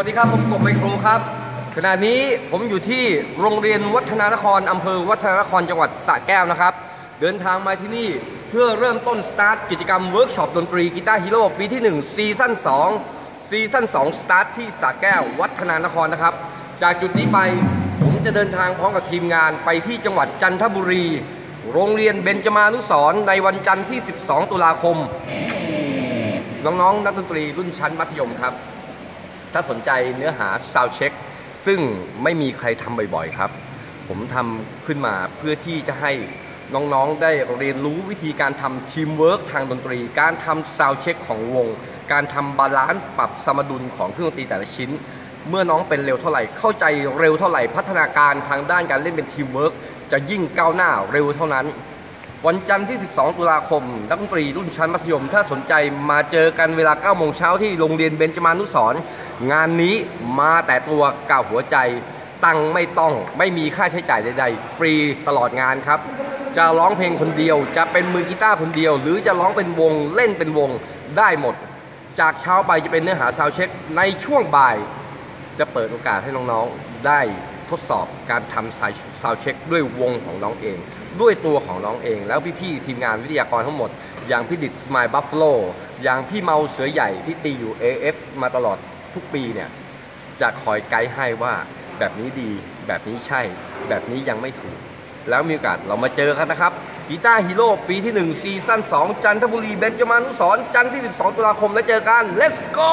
วัสดีครับ ผมกบไมโครครับขณะนี้ผมอยู่ที่โรงเรียนวัฒนานครอำเภอวัฒนานครจังหวัดสระแก้วนะครับ เดินทางมาที่นี่เพื่อเริ่มต้นสตาร์ทกิจกรรมเวิร์กช็อปดนตรีกีตาร์ฮีโร่ปีที่1ซีซั่น2ซีซั่น2สตาร์ทที่สระแก้ววัฒนานครนะครับ จากจุดนี้ไปผมจะเดินทางพร้อมกับทีมงานไปที่จังหวัดจันทบุรี โรงเรียนเบญจมานุสรในวันจันทร์ที่ 12 ตุลาคม น้องๆนักดนตรีรุ่นชั้นมัธยมครับ ถ้าสนใจเนื้อหา Sound Check ซึ่งไม่มีใครทำบ่อยๆครับ ผมทำขึ้นมาเพื่อที่จะให้น้องๆ ได้เรียนรู้วิธีการทำทีมเวิร์กทางดนตรี การทำ Sound Check ของวง การทำบาลานซ์ปรับสมดุลของเครื่องดนตรีแต่ละชิ้น เมื่อน้องเป็นเร็วเท่าไหร่ เข้าใจเร็วเท่าไหร่ พัฒนาการทางด้านการเล่นเป็นทีมเวิร์กจะยิ่งก้าวหน้าเร็วเท่านั้น วันจันทร์ที่ 12 ตุลาคม นักดนตรีรุ่นชั้นมัธยม ถ้าสนใจมาเจอกันเวลา 9 โมงเช้าที่โรงเรียนเบญจมานุสรณ์งานนี้มาแต่ตัวก่าวหัวใจ ตังไม่ต้องไม่มีค่าใช้จ่ายใดๆ ฟรีตลอดงานครับ จะร้องเพลงคนเดียว จะเป็นมือกีตาร์คนเดียว หรือจะร้องเป็นวงเล่นเป็นวงได้หมด จากเช้าไปจะเป็นเนื้อหาซาวเช็ค ในช่วงบ่าย จะเปิดโอกาสให้น้องๆได้ทดสอบการทำซาวเช็คด้วยวงของน้องเอง ด้วยตัวของน้องเอง แล้วพี่ๆทีมงานวิทยากรทั้งหมด อย่างพี่ดิดสมายบัฟฟ l o อย่างพี่เมาเสือใหญ่ที่ตีอยู่ AF มาตลอดทุกปีเนี่ยจะคอยไกด์ให้ว่าแบบนี้ดี แบบนี้ใช่ แบบนี้ยังไม่ถูก แล้วมีโอกาสเรามาเจอกันนะครับกีตาร์ฮีโร่ปีที่ 1 ซีซั่น2 จันทบุรีเบนจมานุสรจันทร์ที่ 12 ตุลาคมแล้วเจอกัน let's go